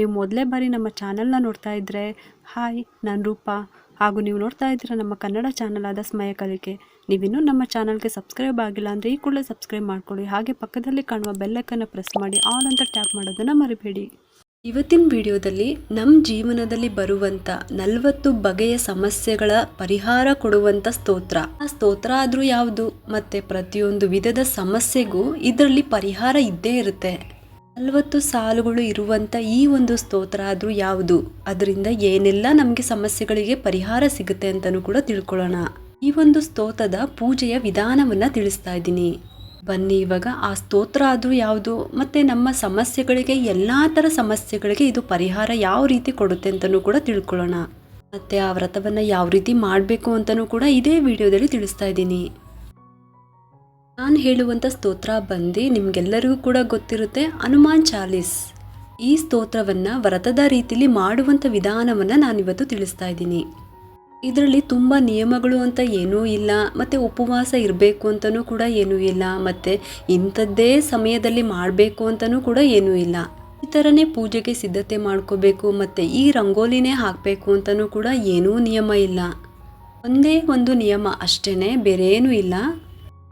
ನೀವು ಮೊದಲೇ ಬಾರಿ ನಮ್ಮ ಚಾನಲ್ನ ನೋಡ್ತಾ ಇದ್ದರೆ ಹಾಯ್, ನಾನು ರೂಪ. ಹಾಗೂ ನೀವು ನೋಡ್ತಾ ಇದ್ದೀರ ನಮ್ಮ ಕನ್ನಡ ಚಾನಲ್ ಆದ ಸ್ಮಯ ಕಲಿಕೆ. ನೀವಿನ್ನೂ ನಮ್ಮ ಚಾನಲ್ಗೆ ಸಬ್ಸ್ಕ್ರೈಬ್ ಆಗಿಲ್ಲ ಅಂದರೆ ಈ ಕೂಡಲೇ ಸಬ್ಸ್ಕ್ರೈಬ್ ಮಾಡ್ಕೊಳ್ಳಿ. ಹಾಗೆ ಪಕ್ಕದಲ್ಲಿ ಕಾಣುವ ಬೆಲ್ಲಕ್ಕನ್ನು ಪ್ರೆಸ್ ಮಾಡಿ, ಆಲ್ ಅಂತ ಟ್ಯಾಪ್ ಮಾಡೋದನ್ನು ಮರಿಬೇಡಿ. ಇವತ್ತಿನ ವಿಡಿಯೋದಲ್ಲಿ ನಮ್ಮ ಜೀವನದಲ್ಲಿ ಬರುವಂಥ ನಲವತ್ತು ಬಗೆಯ ಸಮಸ್ಯೆಗಳ ಪರಿಹಾರ ಕೊಡುವಂಥ ಸ್ತೋತ್ರ. ಆ ಸ್ತೋತ್ರ ಆದರೂ ಯಾವುದು? ಮತ್ತು ಪ್ರತಿಯೊಂದು ವಿಧದ ಸಮಸ್ಯೆಗೂ ಇದರಲ್ಲಿ ಪರಿಹಾರ ಇದ್ದೇ ಇರುತ್ತೆ. ನಲವತ್ತು ಸಾಲುಗಳು ಇರುವಂಥ ಈ ಒಂದು ಸ್ತೋತ್ರ ಆದರೂ ಯಾವುದು? ಅದರಿಂದ ಏನೆಲ್ಲ ನಮಗೆ ಸಮಸ್ಯೆಗಳಿಗೆ ಪರಿಹಾರ ಸಿಗುತ್ತೆ ಅಂತಲೂ ಕೂಡ ತಿಳ್ಕೊಳ್ಳೋಣ. ಈ ಒಂದು ಸ್ತೋತ್ರದ ಪೂಜೆಯ ವಿಧಾನವನ್ನು ತಿಳಿಸ್ತಾ ಇದ್ದೀನಿ. ಬನ್ನಿ, ಇವಾಗ ಆ ಸ್ತೋತ್ರ ಆದರೂ ಯಾವುದು? ಮತ್ತು ನಮ್ಮ ಸಮಸ್ಯೆಗಳಿಗೆ, ಎಲ್ಲ ಥರ ಸಮಸ್ಯೆಗಳಿಗೆ ಇದು ಪರಿಹಾರ ಯಾವ ರೀತಿ ಕೊಡುತ್ತೆ ಅಂತಲೂ ಕೂಡ ತಿಳ್ಕೊಳ್ಳೋಣ. ಮತ್ತು ಆ ವ್ರತವನ್ನು ಯಾವ ರೀತಿ ಮಾಡಬೇಕು ಅಂತಲೂ ಕೂಡ ಇದೇ ವಿಡಿಯೋದಲ್ಲಿ ತಿಳಿಸ್ತಾ ಇದ್ದೀನಿ. ನಾನು ಹೇಳುವಂಥ ಸ್ತೋತ್ರ ಬಂದು ನಿಮಗೆಲ್ಲರಿಗೂ ಕೂಡ ಗೊತ್ತಿರುತ್ತೆ. ಹನುಮಾನ್ ಚಾಲೀಸ್ ಈ ಸ್ತೋತ್ರವನ್ನು ವ್ರತದ ರೀತಿಲಿ ಮಾಡುವಂಥ ವಿಧಾನವನ್ನು ನಾನಿವತ್ತು ತಿಳಿಸ್ತಾ ಇದ್ದೀನಿ. ಇದರಲ್ಲಿ ತುಂಬ ನಿಯಮಗಳು ಅಂತ ಏನೂ ಇಲ್ಲ, ಮತ್ತು ಉಪವಾಸ ಇರಬೇಕು ಅಂತಲೂ ಕೂಡ ಏನೂ ಇಲ್ಲ, ಮತ್ತು ಇಂಥದ್ದೇ ಸಮಯದಲ್ಲಿ ಮಾಡಬೇಕು ಅಂತಲೂ ಕೂಡ ಏನೂ ಇಲ್ಲ. ಈ ಥರನೇ ಪೂಜೆಗೆ ಸಿದ್ಧತೆ ಮಾಡ್ಕೋಬೇಕು, ಮತ್ತು ಈ ರಂಗೋಲಿನೇ ಹಾಕಬೇಕು ಅಂತಲೂ ಕೂಡ ಏನೂ ನಿಯಮ ಇಲ್ಲ. ಒಂದೇ ಒಂದು ನಿಯಮ ಅಷ್ಟೇ ಬೇರೆ ಏನೂ ಇಲ್ಲ.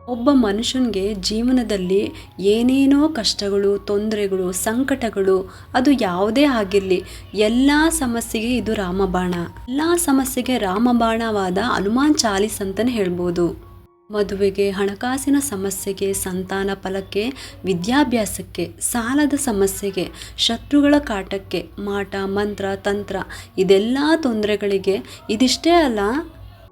ಒಬ್ಬ ಮನುಷ್ಯನಿಗೆ ಜೀವನದಲ್ಲಿ ಏನೇನೋ ಕಷ್ಟಗಳು, ತೊಂದರೆಗಳು, ಸಂಕಟಗಳು, ಅದು ಯಾವುದೇ ಆಗಿರಲಿ, ಎಲ್ಲ ಸಮಸ್ಯೆಗೆ ಇದು ರಾಮಬಾಣ. ಎಲ್ಲ ಸಮಸ್ಯೆಗೆ ರಾಮಬಾಣವಾದ ಹನುಮಾನ್ ಚಾಲೀಸ್ ಅಂತಲೇ ಹೇಳ್ಬೋದು. ಮದುವೆಗೆ, ಹಣಕಾಸಿನ ಸಮಸ್ಯೆಗೆ, ಸಂತಾನ ಫಲಕ್ಕೆ, ವಿದ್ಯಾಭ್ಯಾಸಕ್ಕೆ, ಸಾಲದ ಸಮಸ್ಯೆಗೆ, ಶತ್ರುಗಳ ಕಾಟಕ್ಕೆ, ಮಾಟ, ಮಂತ್ರ, ತಂತ್ರ, ಇದೆಲ್ಲ ತೊಂದರೆಗಳಿಗೆ ಇದಿಷ್ಟೇ ಅಲ್ಲ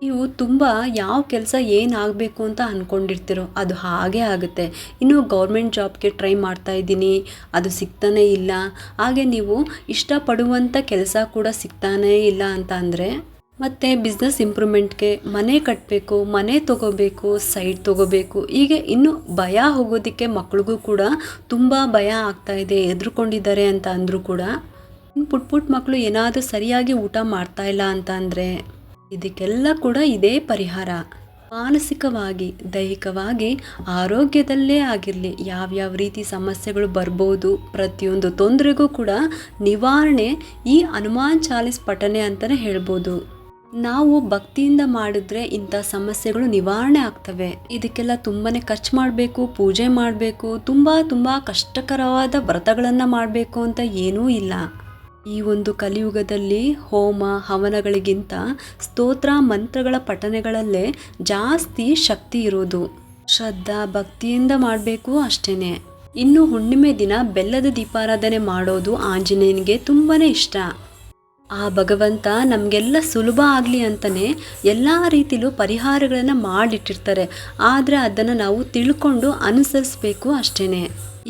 ನೀವು ತುಂಬ ಯಾವ ಕೆಲಸ ಏನಾಗಬೇಕು ಅಂತ ಅಂದ್ಕೊಂಡಿರ್ತೀರೋ ಅದು ಹಾಗೆ ಆಗುತ್ತೆ. ಇನ್ನು ಗೌರ್ಮೆಂಟ್ ಜಾಬ್ಗೆ ಟ್ರೈ ಮಾಡ್ತಾ ಇದ್ದೀನಿ, ಅದು ಸಿಗ್ತಾನೇ ಇಲ್ಲ. ಹಾಗೆ ನೀವು ಇಷ್ಟಪಡುವಂಥ ಕೆಲಸ ಕೂಡ ಸಿಗ್ತಾನೇ ಇಲ್ಲ ಅಂತ ಅಂದರೆ, ಮತ್ತು ಬಿಸ್ನೆಸ್ ಇಂಪ್ರೂವ್ಮೆಂಟ್ಗೆ ಮನೆ ಕಟ್ಟಬೇಕು ಮನೆ ತೊಗೋಬೇಕು ಸೈಟ್ ತೊಗೋಬೇಕು, ಹೀಗೆ ಇನ್ನು ಭಯ ಹೋಗೋದಕ್ಕೆ ಮಕ್ಳಿಗೂ ಕೂಡ ತುಂಬ ಭಯ ಆಗ್ತಾ ಇದೆ ಎದುರುಕೊಂಡಿದ್ದಾರೆ ಅಂತ ಅಂದರೂ ಕೂಡ ಪುಟ್ ಪುಟ್ ಮಕ್ಕಳು ಏನಾದರೂ ಸರಿಯಾಗಿ ಊಟ ಮಾಡ್ತಾ ಇಲ್ಲ ಅಂತ ಅಂದರೆ ಇದಕ್ಕೆಲ್ಲ ಕೂಡ ಇದೇ ಪರಿಹಾರ. ಮಾನಸಿಕವಾಗಿ, ದೈಹಿಕವಾಗಿ ಆರೋಗ್ಯದಲ್ಲೇ ಆಗಿರಲಿ, ಯಾವ್ಯಾವ ರೀತಿ ಸಮಸ್ಯೆಗಳು ಬರ್ಬೋದು ಪ್ರತಿಯೊಂದು ತೊಂದರೆಗೂ ಕೂಡ ನಿವಾರಣೆ ಈ ಹನುಮಾನ್ ಚಾಲೀಸ್ ಪಠನೆ ಅಂತಲೇ ಹೇಳ್ಬೋದು. ನಾವು ಭಕ್ತಿಯಿಂದ ಮಾಡಿದ್ರೆ ಇಂಥ ಸಮಸ್ಯೆಗಳು ನಿವಾರಣೆ ಆಗ್ತವೆ. ಇದಕ್ಕೆಲ್ಲ ತುಂಬಾ ಖರ್ಚು ಮಾಡಬೇಕು, ಪೂಜೆ ಮಾಡಬೇಕು, ತುಂಬ ತುಂಬ ಕಷ್ಟಕರವಾದ ವ್ರತಗಳನ್ನು ಮಾಡಬೇಕು ಅಂತ ಏನೂ ಇಲ್ಲ. ಈ ಒಂದು ಕಲಿಯುಗದಲ್ಲಿ ಹೋಮ, ಹವನಗಳಿಗಿಂತ ಸ್ತೋತ್ರ, ಮಂತ್ರಗಳ ಪಠನೆಗಳಲ್ಲೇ ಜಾಸ್ತಿ ಶಕ್ತಿ ಇರೋದು. ಶ್ರದ್ಧಾ, ಭಕ್ತಿಯಿಂದ ಮಾಡಬೇಕು ಅಷ್ಟೇ ಇನ್ನು ಹುಣ್ಣಿಮೆ ದಿನ ಬೆಲ್ಲದ ದೀಪಾರಾಧನೆ ಮಾಡೋದು ಆಂಜನೇಯನಿಗೆ ತುಂಬಾ ಇಷ್ಟ. ಆ ಭಗವಂತ ನಮಗೆಲ್ಲ ಸುಲಭ ಆಗಲಿ ಅಂತಲೇ ಎಲ್ಲ ರೀತಿಲೂ ಪರಿಹಾರಗಳನ್ನು ಮಾಡಿಟ್ಟಿರ್ತಾರೆ. ಆದರೆ ಅದನ್ನು ನಾವು ತಿಳ್ಕೊಂಡು ಅನುಸರಿಸ್ಬೇಕು ಅಷ್ಟೇ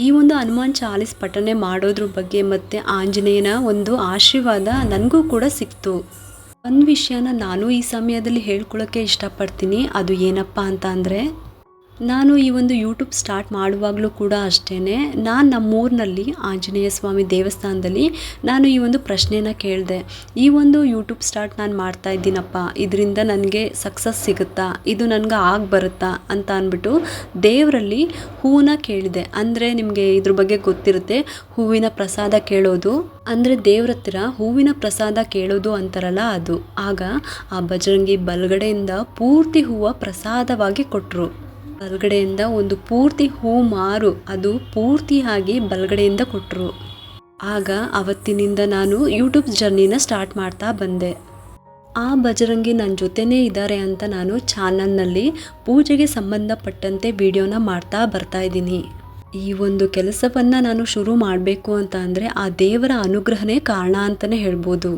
ಈ ಒಂದು ಹನುಮಾನ್ ಚಾಲೀಸ್ ಪಠನೆ ಮಾಡೋದ್ರ ಬಗ್ಗೆ ಮತ್ತು ಆಂಜನೇಯನ ಒಂದು ಆಶೀರ್ವಾದ ನನಗೂ ಕೂಡ ಸಿಕ್ತು. ಒಂದು ವಿಷಯನ ನಾನು ಈ ಸಮಯದಲ್ಲಿ ಹೇಳ್ಕೊಳ್ಳೋಕ್ಕೆ ಇಷ್ಟಪಡ್ತೀನಿ. ಅದು ಏನಪ್ಪ ಅಂತ ಅಂದರೆ ನಾನು ಈ ಒಂದು ಯೂಟ್ಯೂಬ್ ಸ್ಟಾರ್ಟ್ ಮಾಡುವಾಗಲೂ ಕೂಡ ಅಷ್ಟೇ ನಾನು ನಮ್ಮೂರಿನಲ್ಲಿ, ಆಂಜನೇಯ ಸ್ವಾಮಿ ದೇವಸ್ಥಾನದಲ್ಲಿ ನಾನು ಈ ಒಂದು ಪ್ರಶ್ನೆನ ಕೇಳಿದೆ. ಈ ಒಂದು ಯೂಟ್ಯೂಬ್ ಸ್ಟಾರ್ಟ್ ನಾನು ಮಾಡ್ತಾ ಇದ್ದೀನಪ್ಪ, ಇದರಿಂದ ನನಗೆ ಸಕ್ಸಸ್ ಸಿಗುತ್ತಾ? ಇದು ನನಗೆ ಆಗಿ ಬರುತ್ತಾ? ಅಂತ ಅಂದ್ಬಿಟ್ಟು ದೇವರಲ್ಲಿ ಹೂವನ್ನ ಕೇಳಿದೆ. ಅಂದರೆ ನಿಮಗೆ ಇದ್ರ ಬಗ್ಗೆ ಗೊತ್ತಿರುತ್ತೆ. ಹೂವಿನ ಪ್ರಸಾದ ಕೇಳೋದು. ಅಂದರೆ ದೇವ್ರ ಹತ್ತಿರ ಹೂವಿನ ಪ್ರಸಾದ ಕೇಳೋದು ಅಂತಾರಲ್ಲ ಅದು. ಆಗ ಆ ಬಜರಂಗಿ ಬಲಗಡೆಯಿಂದ ಪೂರ್ತಿ ಹೂವು ಪ್ರಸಾದವಾಗಿ ಕೊಟ್ಟರು ಬಲಗಡೆಯಿಂದ ಒಂದು ಪೂರ್ತಿ ಹೂ ಮಾರು, ಅದು ಪೂರ್ತಿಯಾಗಿ ಬಲಗಡೆಯಿಂದ ಕೊಟ್ಟರು ಆಗ ಅವತ್ತಿನಿಂದ ನಾನು ಯೂಟ್ಯೂಬ್ ಜರ್ನಿನ ಸ್ಟಾರ್ಟ್ ಮಾಡ್ತಾ ಬಂದೆ. ಆ ಬಜರಂಗಿ ನನ್ನ ಜೊತೆನೇ ಇದ್ದಾರೆ ಅಂತ ನಾನು ಚಾನಲ್ನಲ್ಲಿ ಪೂಜೆಗೆ ಸಂಬಂಧಪಟ್ಟಂತೆ ವಿಡಿಯೋನ ಮಾಡ್ತಾ ಬರ್ತಾ ಇದ್ದೀನಿ. ಈ ಒಂದು ಕೆಲಸವನ್ನು ನಾನು ಶುರು ಮಾಡಬೇಕು ಅಂತ ಅಂದರೆ ಆ ದೇವರ ಅನುಗ್ರಹನೇ ಕಾರಣ ಅಂತಲೇ ಹೇಳ್ಬೋದು.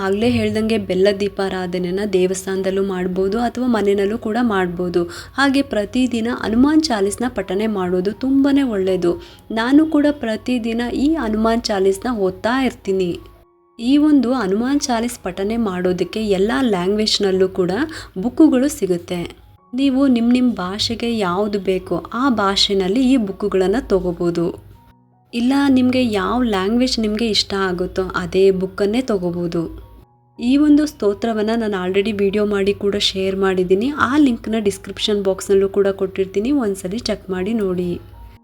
ಆಗಲೇ ಹೇಳ್ದಂಗೆ ಬೆಲ್ಲ ದೀಪಾರಾಧನೆನ ದೇವಸ್ಥಾನದಲ್ಲೂ ಮಾಡ್ಬೋದು ಅಥವಾ ಮನೆಯಲ್ಲೂ ಕೂಡ ಮಾಡ್ಬೋದು. ಹಾಗೆ ಪ್ರತಿದಿನ ಹನುಮಾನ್ ಚಾಲೀಸ್ನ ಪಠನೆ ಮಾಡೋದು ತುಂಬಾ ಒಳ್ಳೆಯದು ನಾನು ಕೂಡ ಪ್ರತಿದಿನ ಈ ಹನುಮಾನ್ ಚಾಲೀಸ್ನ ಓದ್ತಾ ಇರ್ತೀನಿ. ಈ ಒಂದು ಹನುಮಾನ್ ಚಾಲೀಸ್ ಪಠನೆ ಮಾಡೋದಕ್ಕೆ ಎಲ್ಲ ಲ್ಯಾಂಗ್ವೇಜ್ನಲ್ಲೂ ಕೂಡ ಬುಕ್ಕುಗಳು ಸಿಗುತ್ತೆ. ನೀವು ನಿಮ್ಮ ನಿಮ್ಮ ಭಾಷೆಗೆ ಯಾವುದು ಬೇಕೋ ಆ ಭಾಷೆನಲ್ಲಿ ಈ ಬುಕ್ಕುಗಳನ್ನು ತೊಗೋಬೋದು. ಇಲ್ಲ, ನಿಮಗೆ ಯಾವ ಲ್ಯಾಂಗ್ವೇಜ್ ನಿಮಗೆ ಇಷ್ಟ ಆಗುತ್ತೋ ಅದೇ ಬುಕ್ಕನ್ನೇ ತೊಗೋಬೋದು. ಈ ಒಂದು ಸ್ತೋತ್ರವನ್ನು ನಾನು ಆಲ್ರೆಡಿ ವಿಡಿಯೋ ಮಾಡಿ ಕೂಡ ಶೇರ್ ಮಾಡಿದ್ದೀನಿ. ಆ ಲಿಂಕ್ನ ಡಿಸ್ಕ್ರಿಪ್ಷನ್ ಬಾಕ್ಸ್ನಲ್ಲೂ ಕೂಡ ಕೊಟ್ಟಿರ್ತೀನಿ. ಒಂದ್ಸಲಿ ಚೆಕ್ ಮಾಡಿ ನೋಡಿ.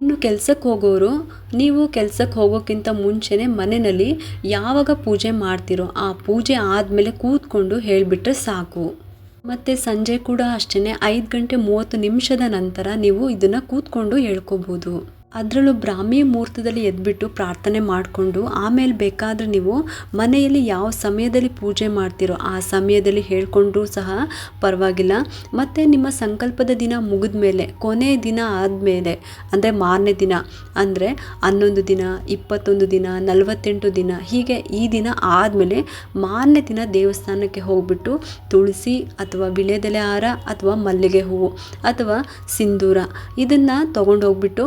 ಇನ್ನು ಕೆಲಸಕ್ಕೆ ಹೋಗೋರು, ನೀವು ಕೆಲಸಕ್ಕೆ ಹೋಗೋಕ್ಕಿಂತ ಮುಂಚೆನೇ ಮನೆಯಲ್ಲಿ ಯಾವಾಗ ಪೂಜೆ ಮಾಡ್ತಿರೋ ಆ ಪೂಜೆ ಆದಮೇಲೆ ಕೂತ್ಕೊಂಡು ಹೇಳಿಬಿಟ್ರೆ ಸಾಕು. ಮತ್ತು ಸಂಜೆ ಕೂಡ ಅಷ್ಟೇ ಐದು ಗಂಟೆ ಮೂವತ್ತು ನಿಮಿಷದ ನಂತರ ನೀವು ಇದನ್ನು ಕೂತ್ಕೊಂಡು ಹೇಳ್ಕೊಬೋದು. ಅದರಲ್ಲೂ ಬ್ರಾಹ್ಮಿ ಮುಹೂರ್ತದಲ್ಲಿ ಎದ್ಬಿಟ್ಟು ಪ್ರಾರ್ಥನೆ ಮಾಡಿಕೊಂಡು ಆಮೇಲೆ ಬೇಕಾದರೆ ನೀವು ಮನೆಯಲ್ಲಿ ಯಾವ ಸಮಯದಲ್ಲಿ ಪೂಜೆ ಮಾಡ್ತೀರೋ ಆ ಸಮಯದಲ್ಲಿ ಹೇಳ್ಕೊಂಡ್ರೂ ಸಹ ಪರವಾಗಿಲ್ಲ. ಮತ್ತು ನಿಮ್ಮ ಸಂಕಲ್ಪದ ದಿನ ಮುಗಿದ ಮೇಲೆ ಕೊನೆಯ ದಿನ ಆದಮೇಲೆ, ಅಂದರೆ ಮಾರನೇ ದಿನ, ಅಂದರೆ ಹನ್ನೊಂದು ದಿನ, ಇಪ್ಪತ್ತೊಂದು ದಿನ, ನಲವತ್ತೆಂಟು ದಿನ, ಹೀಗೆ ಈ ದಿನ ಆದಮೇಲೆ ಮಾರನೇ ದಿನ ದೇವಸ್ಥಾನಕ್ಕೆ ಹೋಗ್ಬಿಟ್ಟು ತುಳಸಿ ಅಥವಾ ಬಿಳೆದೆಲೆ ಹಾರ ಅಥವಾ ಮಲ್ಲಿಗೆ ಹೂವು ಅಥವಾ ಸಿಂಧೂರ ಇದನ್ನು ತೊಗೊಂಡೋಗ್ಬಿಟ್ಟು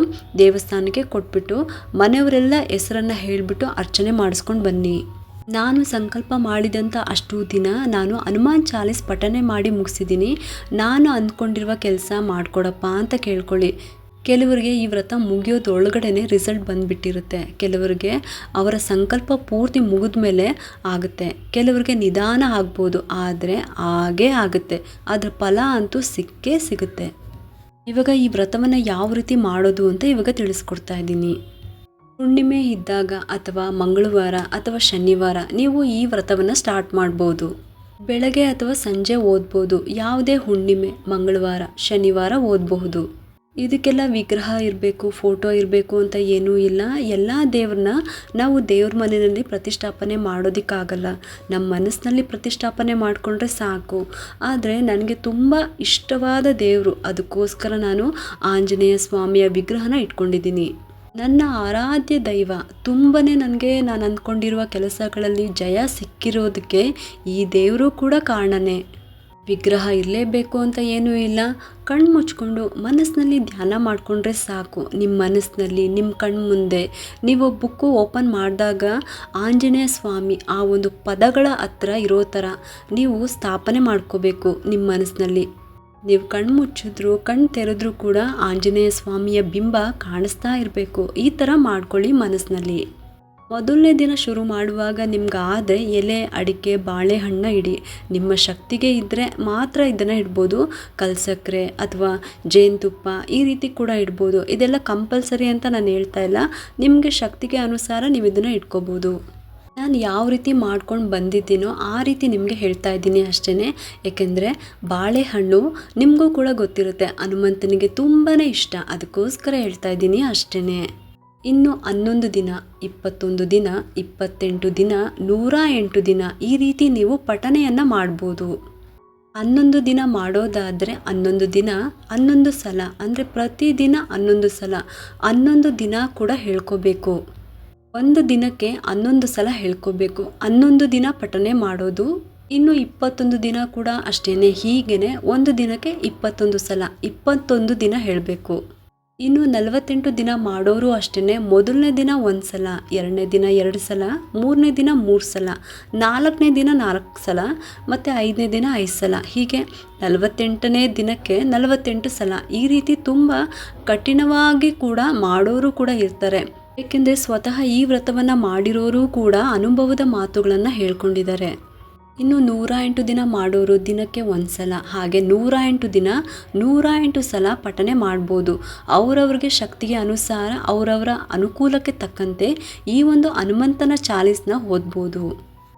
ದೇವಸ್ಥಾನಕ್ಕೆ ಕೊಟ್ಬಿಟ್ಟು ಮನೆಯವರೆಲ್ಲ ಹೆಸರನ್ನು ಹೇಳಿಬಿಟ್ಟು ಅರ್ಚನೆ ಮಾಡಿಸ್ಕೊಂಡು ಬನ್ನಿ. ನಾನು ಸಂಕಲ್ಪ ಮಾಡಿದಂಥ ಅಷ್ಟು ದಿನ ನಾನು ಹನುಮಾನ್ ಚಾಲೀಸ್ ಪಠನೆ ಮಾಡಿ ಮುಗಿಸಿದ್ದೀನಿ. ನಾನು ಅಂದ್ಕೊಂಡಿರುವ ಕೆಲಸ ಮಾಡಿಕೊಡಪ್ಪ ಅಂತ ಕೇಳ್ಕೊಳ್ಳಿ. ಕೆಲವರಿಗೆ ಈ ವ್ರತ ಮುಗಿಯೋದೊಳಗಡೆ ರಿಸಲ್ಟ್ ಬಂದುಬಿಟ್ಟಿರುತ್ತೆ. ಕೆಲವರಿಗೆ ಅವರ ಸಂಕಲ್ಪ ಪೂರ್ತಿ ಮುಗಿದ ಮೇಲೆ ಆಗುತ್ತೆ. ಕೆಲವರಿಗೆ ನಿಧಾನ ಆಗ್ಬೋದು, ಆದರೆ ಹಾಗೇ ಆಗುತ್ತೆ. ಅದರ ಫಲ ಅಂತೂ ಸಿಕ್ಕೇ ಸಿಗುತ್ತೆ. ಇವಾಗ ಈ ವ್ರತವನ್ನು ಯಾವ ರೀತಿ ಮಾಡೋದು ಅಂತ ಇವಾಗ ತಿಳಿಸ್ಕೊಡ್ತಾ ಇದ್ದೀನಿ. ಹುಣ್ಣಿಮೆ ಇದ್ದಾಗ ಅಥವಾ ಮಂಗಳವಾರ ಅಥವಾ ಶನಿವಾರ ನೀವು ಈ ವ್ರತವನ್ನು ಸ್ಟಾರ್ಟ್ ಮಾಡ್ಬೋದು. ಬೆಳಗ್ಗೆ ಅಥವಾ ಸಂಜೆ ಓದ್ಬೋದು. ಯಾವುದೇ ಹುಣ್ಣಿಮೆ, ಮಂಗಳವಾರ, ಶನಿವಾರ ಓದಬಹುದು. ಇದಕ್ಕೆಲ್ಲ ವಿಗ್ರಹ ಇರಬೇಕು ಫೋಟೋ ಇರಬೇಕು ಅಂತ ಏನೂ ಇಲ್ಲ. ಎಲ್ಲ ದೇವ್ರನ್ನ ನಾವು ದೇವ್ರ ಮನೆಯಲ್ಲಿ ಪ್ರತಿಷ್ಠಾಪನೆ ಮಾಡೋದಕ್ಕಾಗಲ್ಲ. ನಮ್ಮ ಮನಸ್ಸಿನಲ್ಲಿ ಪ್ರತಿಷ್ಠಾಪನೆ ಮಾಡಿಕೊಂಡ್ರೆ ಸಾಕು. ಆದರೆ ನನಗೆ ತುಂಬ ಇಷ್ಟವಾದ ದೇವರು. ಅದಕ್ಕೋಸ್ಕರ ನಾನು ಆಂಜನೇಯ ಸ್ವಾಮಿಯ ವಿಗ್ರಹನ ಇಟ್ಕೊಂಡಿದ್ದೀನಿ. ನನ್ನ ಆರಾಧ್ಯ ದೈವ. ತುಂಬನೇ ನನಗೆ ನಾನು ಅಂದ್ಕೊಂಡಿರುವ ಕೆಲಸಗಳಲ್ಲಿ ಜಯ ಸಿಕ್ಕಿರೋದಕ್ಕೆ ಈ ದೇವರು ಕೂಡ ಕಾರಣನೇ. ವಿಗ್ರಹ ಇರಲೇಬೇಕು ಅಂತ ಏನೂ ಇಲ್ಲ. ಕಣ್ಣು ಮುಚ್ಕೊಂಡು ಮನಸ್ಸಿನಲ್ಲಿ ಧ್ಯಾನ ಮಾಡಿಕೊಂಡ್ರೆ ಸಾಕು. ನಿಮ್ಮ ಮನಸ್ಸಿನಲ್ಲಿ ನಿಮ್ಮ ಕಣ್ಣು ಮುಂದೆ. ನೀವು ಬುಕ್ಕು ಓಪನ್ ಮಾಡಿದಾಗ ಆಂಜನೇಯ ಸ್ವಾಮಿ ಆ ಒಂದು ಪದಗಳ ಹತ್ರ ಇರೋ ಥರ ನೀವು ಸ್ಥಾಪನೆ ಮಾಡ್ಕೋಬೇಕು ನಿಮ್ಮ ಮನಸ್ಸಿನಲ್ಲಿ ನೀವು ಕಣ್ಣು ಮುಚ್ಚಿದ್ರು ಕಣ್ಣು ತೆರೆದ್ರೂ ಕೂಡ ಆಂಜನೇಯ ಸ್ವಾಮಿಯ ಬಿಂಬ ಕಾಣಿಸ್ತಾ ಇರಬೇಕು. ಈ ಥರ ಮಾಡ್ಕೊಳ್ಳಿ ಮನಸ್ಸಿನಲ್ಲಿ ಮೊದಲನೇ ದಿನ ಶುರು ಮಾಡುವಾಗ ನಿಮ್ಗಾದರೆ ಎಲೆ, ಅಡಿಕೆ, ಬಾಳೆಹಣ್ಣು ಇಡಿ. ನಿಮ್ಮ ಶಕ್ತಿಗೆ ಇದ್ದರೆ ಮಾತ್ರ ಇದನ್ನು ಇಡ್ಬೋದು. ಕಲ್ಸಕ್ಕರೆ ಅಥವಾ ಜೇನುತುಪ್ಪ ಈ ರೀತಿ ಕೂಡ ಇಡ್ಬೋದು. ಇದೆಲ್ಲ ಕಂಪಲ್ಸರಿ ಅಂತ ನಾನು ಹೇಳ್ತಾ ಇಲ್ಲ. ನಿಮಗೆ ಶಕ್ತಿಗೆ ಅನುಸಾರ ನೀವು ಇದನ್ನು ಇಟ್ಕೋಬೋದು. ನಾನು ಯಾವ ರೀತಿ ಮಾಡ್ಕೊಂಡು ಬಂದಿದ್ದೀನೋ ಆ ರೀತಿ ನಿಮಗೆ ಹೇಳ್ತಾ ಇದ್ದೀನಿ ಅಷ್ಟೇ ಏಕೆಂದರೆ ಬಾಳೆಹಣ್ಣು ನಿಮಗೂ ಕೂಡ ಗೊತ್ತಿರುತ್ತೆ. ಹನುಮಂತನಿಗೆ ತುಂಬಾ ಇಷ್ಟ. ಅದಕ್ಕೋಸ್ಕರ ಹೇಳ್ತಾ ಇದ್ದೀನಿ ಅಷ್ಟೇ ಇನ್ನು ಹನ್ನೊಂದು ದಿನ, ಇಪ್ಪತ್ತೊಂದು ದಿನ, ಇಪ್ಪತ್ತೆಂಟು ದಿನ, ನೂರ ಎಂಟು ದಿನ ಈ ರೀತಿ ನೀವು ಪಠನೆಯನ್ನು ಮಾಡ್ಬೋದು. ಹನ್ನೊಂದು ದಿನ ಮಾಡೋದಾದರೆ ಹನ್ನೊಂದು ದಿನ, ಹನ್ನೊಂದು ಸಲ, ಅಂದರೆ ಪ್ರತಿದಿನ ಹನ್ನೊಂದು ಸಲ, ಹನ್ನೊಂದು ದಿನ ಕೂಡ ಹೇಳ್ಕೋಬೇಕು. ಒಂದು ದಿನಕ್ಕೆ ಹನ್ನೊಂದು ಸಲ ಹೇಳ್ಕೋಬೇಕು. ಹನ್ನೊಂದು ದಿನ ಪಠನೆ ಮಾಡೋದು, ಇನ್ನು ಇಪ್ಪತ್ತೊಂದು ದಿನ ಕೂಡ ಅಷ್ಟೇ ಹೀಗೇ ಒಂದು ದಿನಕ್ಕೆ ಇಪ್ಪತ್ತೊಂದು ಸಲ, ಇಪ್ಪತ್ತೊಂದು ದಿನ ಹೇಳಬೇಕು. ಇನ್ನು ನಲವತ್ತೆಂಟು ದಿನ ಮಾಡೋರು ಅಷ್ಟೇ ಮೊದಲನೇ ದಿನ ಒಂದು ಸಲ ಎರಡನೇ ದಿನ ಎರಡು ಸಲ ಮೂರನೇ ದಿನ ಮೂರು ಸಲ ನಾಲ್ಕನೇ ದಿನ ನಾಲ್ಕು ಸಲ ಮತ್ತು ಐದನೇ ದಿನ ಐದು ಸಲ ಹೀಗೆ ನಲವತ್ತೆಂಟನೇ ದಿನಕ್ಕೆ ನಲವತ್ತೆಂಟು ಸಲ. ಈ ರೀತಿ ತುಂಬ ಕಠಿಣವಾಗಿ ಕೂಡ ಮಾಡೋರು ಕೂಡ ಇರ್ತಾರೆ. ಏಕೆಂದರೆ ಸ್ವತಃ ಈ ವ್ರತವನ್ನು ಮಾಡಿರೋರು ಕೂಡ ಅನುಭವದ ಮಾತುಗಳನ್ನು ಹೇಳ್ಕೊಂಡಿದ್ದಾರೆ. ಇನ್ನು ನೂರ ಎಂಟು ದಿನ ಮಾಡೋರು ದಿನಕ್ಕೆ ಒಂದು ಸಲ ಹಾಗೆ ನೂರ ಎಂಟು ದಿನ ನೂರ ಎಂಟು ಸಲ ಪಠನೆ ಮಾಡ್ಬೋದು. ಅವರವ್ರಿಗೆ ಶಕ್ತಿಗೆ ಅನುಸಾರ ಅವರವರ ಅನುಕೂಲಕ್ಕೆ ತಕ್ಕಂತೆ ಈ ಒಂದು ಹನುಮಂತನ ಚಾಲೀಸ್ನ ಓದ್ಬೋದು.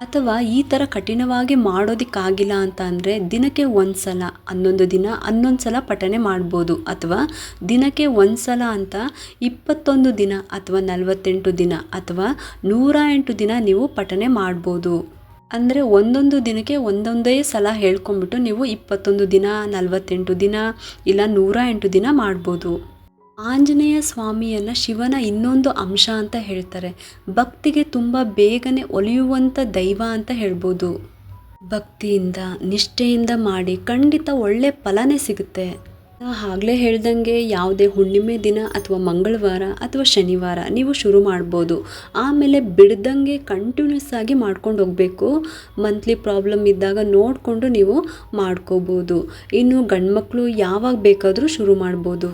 ಅಥವಾ ಈ ಥರ ಕಠಿಣವಾಗಿ ಮಾಡೋದಕ್ಕಾಗಿಲ್ಲ ಅಂತ ಅಂದರೆ ದಿನಕ್ಕೆ ಒಂದು ಸಲ ಹನ್ನೊಂದು ದಿನ ಹನ್ನೊಂದು ಸಲ ಪಠನೆ ಮಾಡ್ಬೋದು. ಅಥವಾ ದಿನಕ್ಕೆ ಒಂದು ಸಲ ಅಂತ ಇಪ್ಪತ್ತೊಂದು ದಿನ ಅಥವಾ ನಲವತ್ತೆಂಟು ದಿನ ಅಥವಾ ನೂರ ಎಂಟು ದಿನ ನೀವು ಪಠನೆ ಮಾಡ್ಬೋದು. ಅಂದರೆ ಒಂದೊಂದು ದಿನಕ್ಕೆ ಒಂದೊಂದೇ ಸಲ ಹೇಳ್ಕೊಂಬಿಟ್ಟು ನೀವು ಇಪ್ಪತ್ತೊಂದು ದಿನ, ನಲವತ್ತೆಂಟು ದಿನ, ಇಲ್ಲ ನೂರ ಎಂಟು ದಿನ ಮಾಡ್ಬೋದು. ಆಂಜನೇಯ ಸ್ವಾಮಿಯನ್ನು ಶಿವನ ಇನ್ನೊಂದು ಅಂಶ ಅಂತ ಹೇಳ್ತಾರೆ. ಭಕ್ತಿಗೆ ತುಂಬ ಬೇಗನೆ ಒಲಿಯುವಂಥ ದೈವ ಅಂತ ಹೇಳ್ಬೋದು. ಭಕ್ತಿಯಿಂದ, ನಿಷ್ಠೆಯಿಂದ ಮಾಡಿ ಖಂಡಿತ ಒಳ್ಳೆ ಫಲನೇ ಸಿಗುತ್ತೆ. ಆಗಲೇ ಹೇಳ್ದಂಗೆ ಯಾವುದೇ ಹುಣ್ಣಿಮೆ ದಿನ ಅಥವಾ ಮಂಗಳವಾರ ಅಥವಾ ಶನಿವಾರ ನೀವು ಶುರು ಮಾಡ್ಬೋದು. ಆಮೇಲೆ ಬಿಡ್ದಂಗೆ ಕಂಟಿನ್ಯೂಸ್ ಆಗಿ ಮಾಡ್ಕೊಂಡು ಹೋಗಬೇಕು. ಮಂತ್ಲಿ ಪ್ರಾಬ್ಲಮ್ ಇದ್ದಾಗ ನೋಡಿಕೊಂಡು ನೀವು ಮಾಡ್ಕೋಬೋದು. ಇನ್ನು ಗಂಡ್ಮಕ್ಳು ಯಾವಾಗ ಬೇಕಾದರೂ ಶುರು ಮಾಡ್ಬೋದು.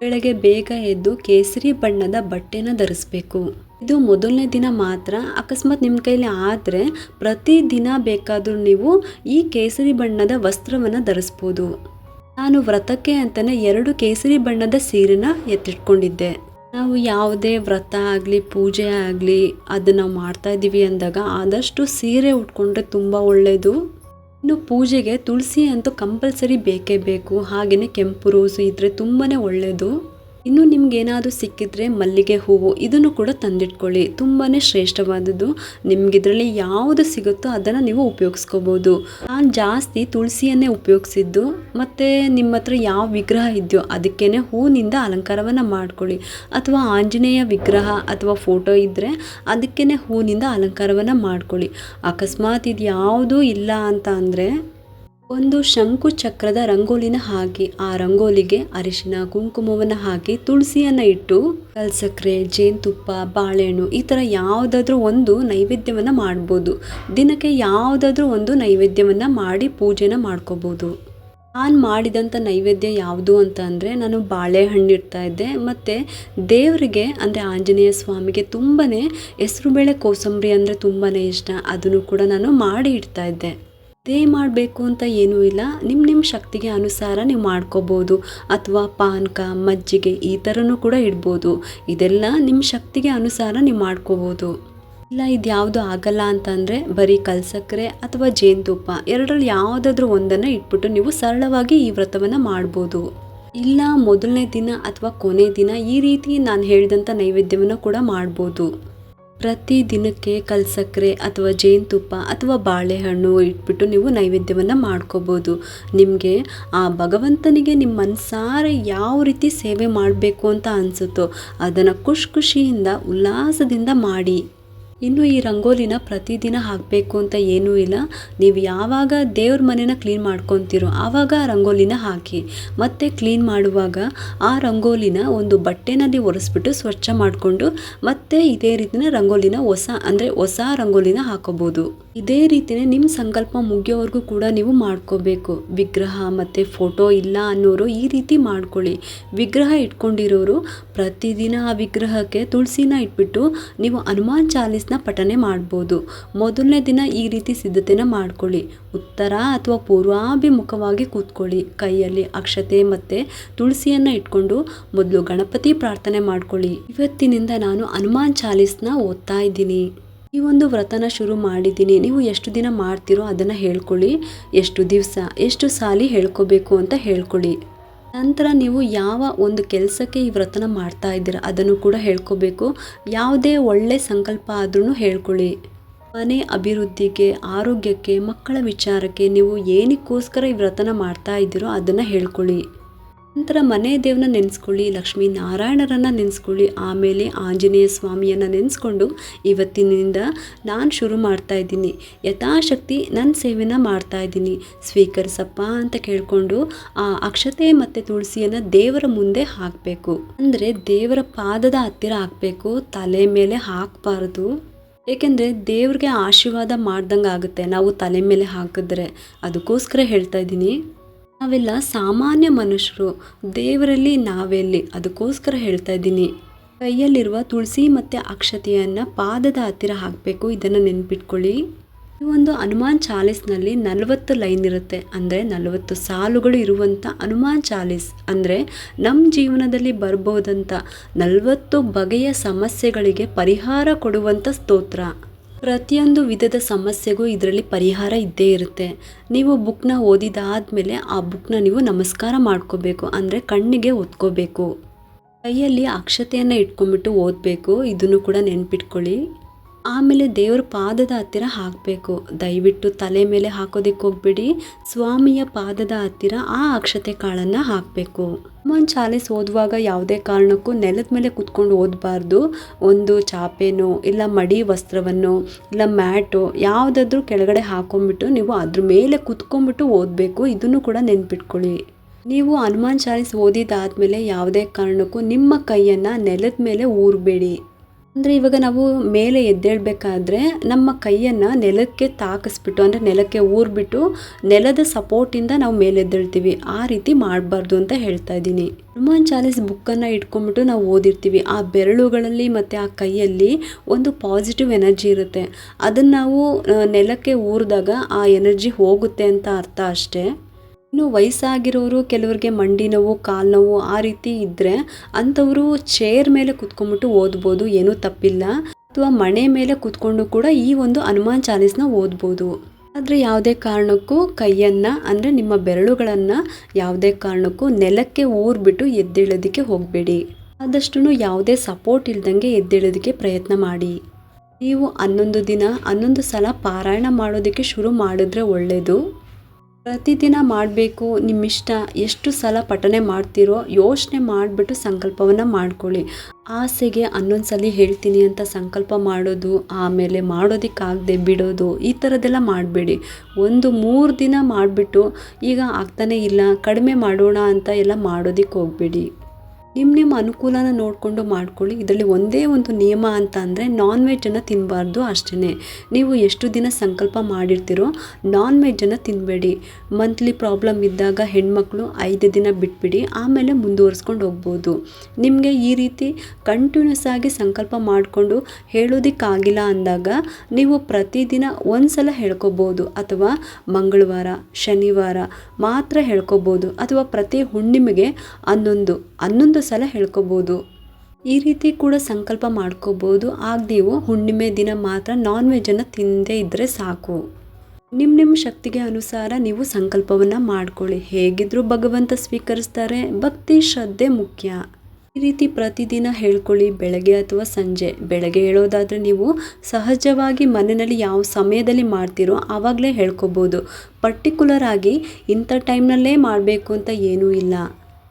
ಬೆಳಗ್ಗೆ ಬೇಗ ಎದ್ದು ಕೇಸರಿ ಬಣ್ಣದ ಬಟ್ಟೆನ ಧರಿಸ್ಬೇಕು. ಇದು ಮೊದಲನೇ ದಿನ ಮಾತ್ರ. ಅಕಸ್ಮಾತ್ ನಿಮ್ಮ ಕೈಲಿ ಆದರೆ ಪ್ರತಿದಿನ ಬೇಕಾದರೂ ನೀವು ಈ ಕೇಸರಿ ಬಣ್ಣದ ವಸ್ತ್ರವನ್ನು ಧರಿಸ್ಬೋದು. ನಾನು ವ್ರತಕ್ಕೆ ಅಂತಲೇ ಎರಡು ಕೇಸರಿ ಬಣ್ಣದ ಸೀರೆನ ಎತ್ತಿಟ್ಕೊಂಡಿದ್ದೆ. ನಾವು ಯಾವುದೇ ವ್ರತ ಆಗಲಿ, ಪೂಜೆ ಆಗಲಿ ಅದನ್ನು ಮಾಡ್ತಾ ಇದ್ದೀವಿ ಅಂದಾಗ ಆದಷ್ಟು ಸೀರೆ ಉಟ್ಕೊಂಡ್ರೆ ತುಂಬ ಒಳ್ಳೆಯದು ಇನ್ನು ಪೂಜೆಗೆ ತುಳಸಿ ಅಂತೂ ಕಂಪಲ್ಸರಿ ಬೇಕೇ ಬೇಕು. ಹಾಗೆಯೇ ಕೆಂಪು ರೋಸು ಇದ್ದರೆ ತುಂಬಾ ಒಳ್ಳೆಯದು ಇನ್ನು ನಿಮ್ಗೆ ಏನಾದರೂ ಸಿಕ್ಕಿದ್ರೆ ಮಲ್ಲಿಗೆ ಹೂವು ಇದನ್ನು ಕೂಡ ತಂದಿಟ್ಕೊಳ್ಳಿ. ತುಂಬಾ ಶ್ರೇಷ್ಠವಾದದ್ದು. ನಿಮ್ಗೆ ಇದರಲ್ಲಿ ಯಾವುದು ಸಿಗುತ್ತೋ ಅದನ್ನು ನೀವು ಉಪಯೋಗಿಸ್ಕೋಬೋದು. ನಾನು ಜಾಸ್ತಿ ತುಳಸಿಯನ್ನೇ ಉಪಯೋಗಿಸಿದ್ದು. ಮತ್ತು ನಿಮ್ಮ ಹತ್ರ ಯಾವ ವಿಗ್ರಹ ಇದೆಯೋ ಅದಕ್ಕೇನೆ ಹೂವಿನಿಂದ ಅಲಂಕಾರವನ್ನು ಮಾಡ್ಕೊಳ್ಳಿ. ಅಥವಾ ಆಂಜನೇಯ ವಿಗ್ರಹ ಅಥವಾ ಫೋಟೋ ಇದ್ದರೆ ಅದಕ್ಕೇನೆ ಹೂವಿನಿಂದ ಅಲಂಕಾರವನ್ನು ಮಾಡ್ಕೊಳ್ಳಿ. ಅಕಸ್ಮಾತ್ ಇದು ಯಾವುದೂ ಇಲ್ಲ ಅಂತ ಅಂದರೆ ಒಂದು ಶಂಕು ಚಕ್ರದ ರಂಗೋಲಿನ ಹಾಕಿ ಆ ರಂಗೋಲಿಗೆ ಅರಿಶಿನ, ಕುಂಕುಮವನ್ನು ಹಾಕಿ ತುಳಸಿಯನ್ನು ಇಟ್ಟು ಕಲ್ಸಕ್ರೆ, ಜೇನುತುಪ್ಪ, ಬಾಳೆಹಣ್ಣು ಈ ಥರ ಯಾವುದಾದ್ರೂ ಒಂದು ನೈವೇದ್ಯವನ್ನು ಮಾಡ್ಬೋದು. ದಿನಕ್ಕೆ ಯಾವುದಾದ್ರೂ ಒಂದು ನೈವೇದ್ಯವನ್ನು ಮಾಡಿ ಪೂಜೆನ ಮಾಡ್ಕೋಬೋದು. ನಾನು ಮಾಡಿದಂಥ ನೈವೇದ್ಯ ಯಾವುದು ಅಂತ ಅಂದರೆ ನಾನು ಬಾಳೆಹಣ್ಣು ಇಡ್ತಾ ಇದ್ದೆ. ಮತ್ತು ದೇವರಿಗೆ ಅಂದರೆ ಆಂಜನೇಯ ಸ್ವಾಮಿಗೆ ತುಂಬಾ ಹೆಸರುಬೇಳೆ ಕೋಸಂಬರಿ ಅಂದರೆ ತುಂಬಾ ಇಷ್ಟ. ಅದನ್ನು ಕೂಡ ನಾನು ಮಾಡಿ ಇಡ್ತಾ ಇದ್ದೆ. ಇದೇ ಮಾಡಬೇಕು ಅಂತ ಏನೂ ಇಲ್ಲ. ನಿಮ್ಮ ನಿಮ್ಮ ಶಕ್ತಿಗೆ ಅನುಸಾರ ನೀವು ಮಾಡ್ಕೋಬೋದು. ಅಥವಾ ಪಾನಕ, ಮಜ್ಜಿಗೆ ಈ ಥರನೂ ಕೂಡ ಇಡ್ಬೋದು. ಇದೆಲ್ಲ ನಿಮ್ಮ ಶಕ್ತಿಗೆ ಅನುಸಾರ ನೀವು ಮಾಡ್ಕೋಬೋದು. ಇಲ್ಲ ಇದು ಯಾವುದು ಆಗಲ್ಲ ಅಂತಂದರೆ ಬರೀ ಕಲ್ಸಕ್ಕರೆ ಅಥವಾ ಜೇನುತುಪ್ಪ ಎರಡರಲ್ಲಿ ಯಾವುದಾದ್ರೂ ಒಂದನ್ನು ಇಟ್ಬಿಟ್ಟು ನೀವು ಸರಳವಾಗಿ ಈ ವ್ರತವನ್ನು ಮಾಡ್ಬೋದು. ಇಲ್ಲ, ಮೊದಲನೇ ದಿನ ಅಥವಾ ಕೊನೆ ದಿನ ಈ ರೀತಿ ನಾನು ಹೇಳಿದಂಥ ನೈವೇದ್ಯವನ್ನು ಕೂಡ ಮಾಡ್ಬೋದು. ಪ್ರತಿ ದಿನಕ್ಕೆ ಕಲ್ಸಕ್ಕರೆ ಅಥವಾ ಜೇನುತುಪ್ಪ ಅಥವಾ ಬಾಳೆಹಣ್ಣು ಇಟ್ಬಿಟ್ಟು ನೀವು ನೈವೇದ್ಯವನ್ನು ಮಾಡ್ಕೋಬೋದು. ನಿಮಗೆ ಆ ಭಗವಂತನಿಗೆ ನಿಮ್ಮ ಮನಸಾರೆ ಯಾವ ರೀತಿ ಸೇವೆ ಮಾಡಬೇಕು ಅಂತ ಅನಿಸುತ್ತೋ ಅದನ್ನು ಖುಷಿ ಖುಷಿಯಿಂದ, ಉಲ್ಲಾಸದಿಂದ ಮಾಡಿ. ಇನ್ನು ಈ ರಂಗೋಲಿನ ಪ್ರತಿದಿನ ಹಾಕಬೇಕು ಅಂತ ಏನೂ ಇಲ್ಲ. ನೀವು ಯಾವಾಗ ದೇವ್ರ ಮನೆನ ಕ್ಲೀನ್ ಮಾಡ್ಕೊತೀರೋ ಆವಾಗ ರಂಗೋಲಿನ ಹಾಕಿ. ಮತ್ತೆ ಕ್ಲೀನ್ ಮಾಡುವಾಗ ಆ ರಂಗೋಲಿನ ಒಂದು ಬಟ್ಟೆನಲ್ಲಿ ಒರೆಸ್ಬಿಟ್ಟು ಸ್ವಚ್ಛ ಮಾಡಿಕೊಂಡು ಮತ್ತೆ ಇದೇ ರೀತಿನ ರಂಗೋಲಿನ ಹೊಸ, ಅಂದರೆ ಹೊಸ ರಂಗೋಲಿನ ಹಾಕೋಬೋದು. ಇದೇ ರೀತಿಯೇ ನಿಮ್ಮ ಸಂಕಲ್ಪ ಮುಗಿಯೋವರೆಗೂ ಕೂಡ ನೀವು ಮಾಡ್ಕೋಬೇಕು. ವಿಗ್ರಹ ಮತ್ತು ಫೋಟೋ ಇಲ್ಲ ಅನ್ನೋರು ಈ ರೀತಿ ಮಾಡ್ಕೊಳ್ಳಿ. ವಿಗ್ರಹ ಇಟ್ಕೊಂಡಿರೋರು ಪ್ರತಿದಿನ ಆ ವಿಗ್ರಹಕ್ಕೆ ತುಳಸಿನ ಇಟ್ಬಿಟ್ಟು ನೀವು ಹನುಮಾನ್ ಚಾಲೀಸ್ನ ಪಠನೆ ಮಾಡ್ಬೋದು. ಮೊದಲನೇ ದಿನ ಈ ರೀತಿ ಸಿದ್ಧತೆನ ಮಾಡ್ಕೊಳ್ಳಿ. ಉತ್ತರ ಅಥವಾ ಪೂರ್ವಾಭಿಮುಖವಾಗಿ ಕೂತ್ಕೊಳ್ಳಿ. ಕೈಯಲ್ಲಿ ಅಕ್ಷತೆ ಮತ್ತು ತುಳಸಿಯನ್ನು ಇಟ್ಕೊಂಡು ಮೊದಲು ಗಣಪತಿ ಪ್ರಾರ್ಥನೆ ಮಾಡ್ಕೊಳ್ಳಿ. ಇವತ್ತಿನಿಂದ ನಾನು ಹನುಮಾನ್ ಚಾಲೀಸ್ನ ಓದ್ತಾ ಇದ್ದೀನಿ. ಈ ಒಂದು ವ್ರತನ ಶುರು ಮಾಡಿದ್ದೀನಿ. ನೀವು ಎಷ್ಟು ದಿನ ಮಾಡ್ತೀರೋ ಅದನ್ನು ಹೇಳ್ಕೊಳ್ಳಿ. ಎಷ್ಟು ದಿವಸ, ಎಷ್ಟು ಸಾಲಿ ಹೇಳ್ಕೋಬೇಕು ಅಂತ ಹೇಳ್ಕೊಳ್ಳಿ. ನಂತರ ನೀವು ಯಾವ ಒಂದು ಕೆಲಸಕ್ಕೆ ಈ ವ್ರತನ ಮಾಡ್ತಾ ಇದ್ದೀರ ಅದನ್ನು ಕೂಡ ಹೇಳ್ಕೋಬೇಕು. ಯಾವುದೇ ಒಳ್ಳೆ ಸಂಕಲ್ಪ ಆದ್ರೂ ಹೇಳ್ಕೊಳ್ಳಿ. ಮನೆ ಅಭಿವೃದ್ಧಿಗೆ, ಆರೋಗ್ಯಕ್ಕೆ, ಮಕ್ಕಳ ವಿಚಾರಕ್ಕೆ ನೀವು ಏನಕ್ಕೋಸ್ಕರ ಈ ವ್ರತನ ಮಾಡ್ತಾ ಇದ್ದೀರೋ ಅದನ್ನು ಹೇಳ್ಕೊಳ್ಳಿ. ನಂತರ ಮನೆ ದೇವನ ನೆನೆಸ್ಕೊಳ್ಳಿ, ಲಕ್ಷ್ಮೀ ನಾರಾಯಣರನ್ನು ನೆನೆಸ್ಕೊಳ್ಳಿ, ಆಮೇಲೆ ಆಂಜನೇಯ ಸ್ವಾಮಿಯನ್ನು ನೆನೆಸ್ಕೊಂಡು ಇವತ್ತಿನಿಂದ ನಾನು ಶುರು ಮಾಡ್ತಾ ಇದ್ದೀನಿ. ಯಥಾಶಕ್ತಿ ನನ್ನ ಸೇವೆನ ಮಾಡ್ತಾ ಇದ್ದೀನಿ. ಸ್ವೀಕರಿಸಪ್ಪ ಅಂತ ಕೇಳಿಕೊಂಡು ಆ ಅಕ್ಷತೆ ಮತ್ತು ತುಳಸಿಯನ್ನು ದೇವರ ಮುಂದೆ ಹಾಕಬೇಕು. ಅಂದರೆ ದೇವರ ಪಾದದ ಹತ್ತಿರ ಹಾಕಬೇಕು, ತಲೆ ಮೇಲೆ ಹಾಕಬಾರ್ದು. ಏಕೆಂದರೆ ದೇವ್ರಿಗೆ ಆಶೀರ್ವಾದ ಮಾಡ್ದಂಗೆ ಆಗುತ್ತೆ ನಾವು ತಲೆ ಮೇಲೆ ಹಾಕಿದ್ರೆ. ಅದಕ್ಕೋಸ್ಕರ ಹೇಳ್ತಾ ಇದ್ದೀನಿ. ನಾವೆಲ್ಲ ಸಾಮಾನ್ಯ ಮನುಷ್ಯರು, ದೇವರಲ್ಲಿ ನಾವೆಲ್ಲಿ? ಅದಕ್ಕೋಸ್ಕರ ಹೇಳ್ತಾ ಇದ್ದೀನಿ. ಕೈಯಲ್ಲಿರುವ ತುಳಸಿ ಮತ್ತು ಅಕ್ಷತೆಯನ್ನು ಪಾದದ ಹತ್ತಿರ ಹಾಕಬೇಕು. ಇದನ್ನು ನೆನ್ಪಿಟ್ಕೊಳ್ಳಿ. ಈ ಒಂದು ಹನುಮಾನ್ ಚಾಲೀಸ್ನಲ್ಲಿ ನಲವತ್ತು ಲೈನ್ ಇರುತ್ತೆ. ಅಂದರೆ ನಲವತ್ತು ಸಾಲುಗಳು ಇರುವಂಥ ಹನುಮಾನ್ ಚಾಲೀಸ್. ಅಂದರೆ ನಮ್ಮ ಜೀವನದಲ್ಲಿ ಬರ್ಬೋದಂಥ ನಲವತ್ತು ಬಗೆಯ ಸಮಸ್ಯೆಗಳಿಗೆ ಪರಿಹಾರ ಕೊಡುವಂಥ ಸ್ತೋತ್ರ. ಪ್ರತಿಯೊಂದು ವಿಧದ ಸಮಸ್ಯೆಗೂ ಇದರಲ್ಲಿ ಪರಿಹಾರ ಇದ್ದೇ ಇರುತ್ತೆ. ನೀವು ಬುಕ್ನ ಓದಿದಾದ್ಮೇಲೆ ಆ ಬುಕ್ನ ನೀವು ನಮಸ್ಕಾರ ಮಾಡ್ಕೋಬೇಕು, ಅಂದರೆ ಕಣ್ಣಿಗೆ ಒತ್ಕೋಬೇಕು. ಕೈಯಲ್ಲಿ ಅಕ್ಷತೆಯನ್ನು ಇಟ್ಕೊಂಡ್ಬಿಟ್ಟು ಓದಬೇಕು, ಇದನ್ನು ಕೂಡ ನೆನ್ಪಿಟ್ಕೊಳ್ಳಿ. ಆಮೇಲೆ ದೇವ್ರ ಪಾದದ ಹತ್ತಿರ ಹಾಕಬೇಕು. ದಯವಿಟ್ಟು ತಲೆ ಮೇಲೆ ಹಾಕೋದಕ್ಕೆ ಹೋಗ್ಬೇಡಿ. ಸ್ವಾಮಿಯ ಪಾದದ ಹತ್ತಿರ ಆ ಅಕ್ಷತೆ ಕಾಳನ್ನು ಹಾಕಬೇಕು. ಹನುಮಾನ್ ಚಾಲೀಸ್ ಓದುವಾಗ ಯಾವುದೇ ಕಾರಣಕ್ಕೂ ನೆಲದ ಮೇಲೆ ಕುತ್ಕೊಂಡು ಓದಬಾರ್ದು. ಒಂದು ಚಾಪೆನೋ, ಇಲ್ಲ ಮಡಿ ವಸ್ತ್ರವನ್ನು, ಇಲ್ಲ ಮ್ಯಾಟು, ಯಾವುದಾದ್ರೂ ಕೆಳಗಡೆ ಹಾಕೊಂಡ್ಬಿಟ್ಟು ನೀವು ಅದ್ರ ಮೇಲೆ ಕುತ್ಕೊಂಡ್ಬಿಟ್ಟು ಓದಬೇಕು. ಇದನ್ನು ಕೂಡ ನೆನ್ಪಿಟ್ಕೊಳ್ಳಿ. ನೀವು ಹನುಮಾನ್ ಚಾಲೀಸ್ ಓದಿದಾದ್ಮೇಲೆ ಯಾವುದೇ ಕಾರಣಕ್ಕೂ ನಿಮ್ಮ ಕೈಯನ್ನು ನೆಲದ ಮೇಲೆ ಊರಬೇಡಿ. ಅಂದರೆ ಇವಾಗ ನಾವು ಮೇಲೆ ಎದ್ದೇಳಬೇಕಾದ್ರೆ ನಮ್ಮ ಕೈಯನ್ನು ನೆಲಕ್ಕೆ ತಾಕಿಸ್ಬಿಟ್ಟು, ಅಂದರೆ ನೆಲಕ್ಕೆ ಊರ್ಬಿಟ್ಟು ನೆಲದ ಸಪೋರ್ಟಿಂದ ನಾವು ಮೇಲೆ ಎದ್ದೇಳ್ತೀವಿ. ಆ ರೀತಿ ಮಾಡಬಾರ್ದು ಅಂತ ಹೇಳ್ತಾ ಇದ್ದೀನಿ. ಹನುಮಾನ್ ಚಾಲೀಸ್ ಬುಕ್ಕನ್ನು ಇಟ್ಕೊಂಡ್ಬಿಟ್ಟು ನಾವು ಓದಿರ್ತೀವಿ. ಆ ಬೆರಳುಗಳಲ್ಲಿ ಮತ್ತು ಆ ಕೈಯಲ್ಲಿ ಒಂದು ಪಾಸಿಟಿವ್ ಎನರ್ಜಿ ಇರುತ್ತೆ. ಅದನ್ನು ನಾವು ನೆಲಕ್ಕೆ ಊರಿದಾಗ ಆ ಎನರ್ಜಿ ಹೋಗುತ್ತೆ ಅಂತ ಅರ್ಥ ಅಷ್ಟೇ. ಇನ್ನು ವಯಸ್ಸಾಗಿರೋರು ಕೆಲವ್ರಿಗೆ ಮಂಡಿ ನೋವು, ಕಾಲು ನೋವು ಆ ರೀತಿ ಇದ್ದರೆ ಅಂಥವರು ಚೇರ್ ಮೇಲೆ ಕುತ್ಕೊಂಡ್ಬಿಟ್ಟು ಓದ್ಬೋದು, ಏನೂ ತಪ್ಪಿಲ್ಲ. ಅಥವಾ ಮಣೆ ಮೇಲೆ ಕುತ್ಕೊಂಡು ಕೂಡ ಈ ಒಂದು ಹನುಮಾನ್ ಚಾಲೀಸ್ನ ಓದ್ಬೋದು. ಆದರೆ ಯಾವುದೇ ಕಾರಣಕ್ಕೂ ಕೈಯನ್ನು, ಅಂದರೆ ನಿಮ್ಮ ಬೆರಳುಗಳನ್ನು ಯಾವುದೇ ಕಾರಣಕ್ಕೂ ನೆಲಕ್ಕೆ ಊರ್ಬಿಟ್ಟು ಎದ್ದೇಳೋದಕ್ಕೆ ಹೋಗಬೇಡಿ. ಆದಷ್ಟು ಯಾವುದೇ ಸಪೋರ್ಟ್ ಇಲ್ದಂಗೆ ಎದ್ದೇಳೋದಕ್ಕೆ ಪ್ರಯತ್ನ ಮಾಡಿ. ನೀವು ಹನ್ನೊಂದು ದಿನ, ಹನ್ನೊಂದು ಸಲ ಪಾರಾಯಣ ಮಾಡೋದಕ್ಕೆ ಶುರು ಮಾಡಿದ್ರೆ ಒಳ್ಳೆಯದು ಪ್ರತಿದಿನ ಮಾಡಬೇಕು ನಿಮ್ಮಿಷ್ಟ ಎಷ್ಟು ಸಲ ಪಠನೆ ಮಾಡ್ತೀರೋ ಯೋಚನೆ ಮಾಡಿಬಿಟ್ಟು ಸಂಕಲ್ಪವನ್ನು ಮಾಡ್ಕೊಳ್ಳಿ. ಆಸೆಗೆ ಹನ್ನೊಂದು ಸಲ ಹೇಳ್ತೀನಿ ಅಂತ ಸಂಕಲ್ಪ ಮಾಡೋದು, ಆಮೇಲೆ ಮಾಡೋದಕ್ಕಾಗದೆ ಬಿಡೋದು, ಈ ಥರದ್ದೆಲ್ಲ ಮಾಡಬೇಡಿ. ಒಂದು ಮೂರು ದಿನ ಮಾಡಿಬಿಟ್ಟು ಈಗ ಆಗ್ತಾನೇ ಇಲ್ಲ, ಕಡಿಮೆ ಮಾಡೋಣ ಅಂತ ಎಲ್ಲ ಮಾಡೋದಕ್ಕೆ ಹೋಗಬೇಡಿ ನಿಮ್ಮ ನಿಮ್ಮ ಅನುಕೂಲನ ನೋಡಿಕೊಂಡು ಮಾಡ್ಕೊಳ್ಳಿ. ಇದರಲ್ಲಿ ಒಂದೇ ಒಂದು ನಿಯಮ ಅಂತ ಅಂದರೆ ನಾನ್ ವೆಜ್ಜನ್ನು ತಿನ್ನಬಾರ್ದು ಅಷ್ಟೇ ನೀವು ಎಷ್ಟು ದಿನ ಸಂಕಲ್ಪ ಮಾಡಿರ್ತೀರೋ ನಾನ್ ವೆಜ್ಜನ್ನು ತಿನ್ನಬೇಡಿ ಮಂತ್ಲಿ ಪ್ರಾಬ್ಲಮ್ ಇದ್ದಾಗ ಹೆಣ್ಮಕ್ಳು ಐದು ದಿನ ಬಿಟ್ಬಿಡಿ, ಆಮೇಲೆ ಮುಂದುವರಿಸ್ಕೊಂಡು ಹೋಗ್ಬೋದು. ನಿಮಗೆ ಈ ರೀತಿ ಕಂಟಿನ್ಯೂಸ್ ಆಗಿ ಸಂಕಲ್ಪ ಮಾಡಿಕೊಂಡು ಹೇಳೋದಕ್ಕಾಗಿಲ್ಲ ಅಂದಾಗ ನೀವು ಪ್ರತಿದಿನ ಒಂದು ಸಲ ಹೇಳ್ಕೊಬೋದು. ಅಥವಾ ಮಂಗಳವಾರ, ಶನಿವಾರ ಮಾತ್ರ ಹೇಳ್ಕೊಬೋದು. ಅಥವಾ ಪ್ರತಿ ಹುಣ್ಣಿಮೆಗೆ ಹನ್ನೊಂದು ಹನ್ನೊಂದು ಸಲ ಹೇಳ್ಕೊಬೋದು. ಈ ರೀತಿ ಕೂಡ ಸಂಕಲ್ಪ ಮಾಡ್ಕೋಬೋದು. ಆಗ ನೀವು ಹುಣ್ಣಿಮೆ ದಿನ ಮಾತ್ರ ನಾನ್ ವೆಜ್ಜನ್ನು ತಿಂದೇ ಇದ್ದರೆ ಸಾಕು. ನಿಮ್ಮ ನಿಮ್ಮ ಶಕ್ತಿಗೆ ಅನುಸಾರ ನೀವು ಸಂಕಲ್ಪವನ್ನು ಮಾಡ್ಕೊಳ್ಳಿ. ಹೇಗಿದ್ರೂ ಭಗವಂತ ಸ್ವೀಕರಿಸ್ತಾರೆ. ಭಕ್ತಿ, ಶ್ರದ್ಧೆ ಮುಖ್ಯ. ಈ ರೀತಿ ಪ್ರತಿದಿನ ಹೇಳ್ಕೊಳ್ಳಿ. ಬೆಳಗ್ಗೆ ಅಥವಾ ಸಂಜೆ. ಬೆಳಗ್ಗೆ ಹೇಳೋದಾದರೆ ನೀವು ಸಹಜವಾಗಿ ಮನೆಯಲ್ಲಿ ಯಾವ ಸಮಯದಲ್ಲಿ ಮಾಡ್ತೀರೋ ಆವಾಗಲೇ ಹೇಳ್ಕೊಬೋದು. ಪರ್ಟಿಕ್ಯುಲರ್ ಆಗಿ ಇಂಥ ಟೈಮ್ನಲ್ಲೇ ಮಾಡಬೇಕು ಅಂತ ಏನೂ ಇಲ್ಲ.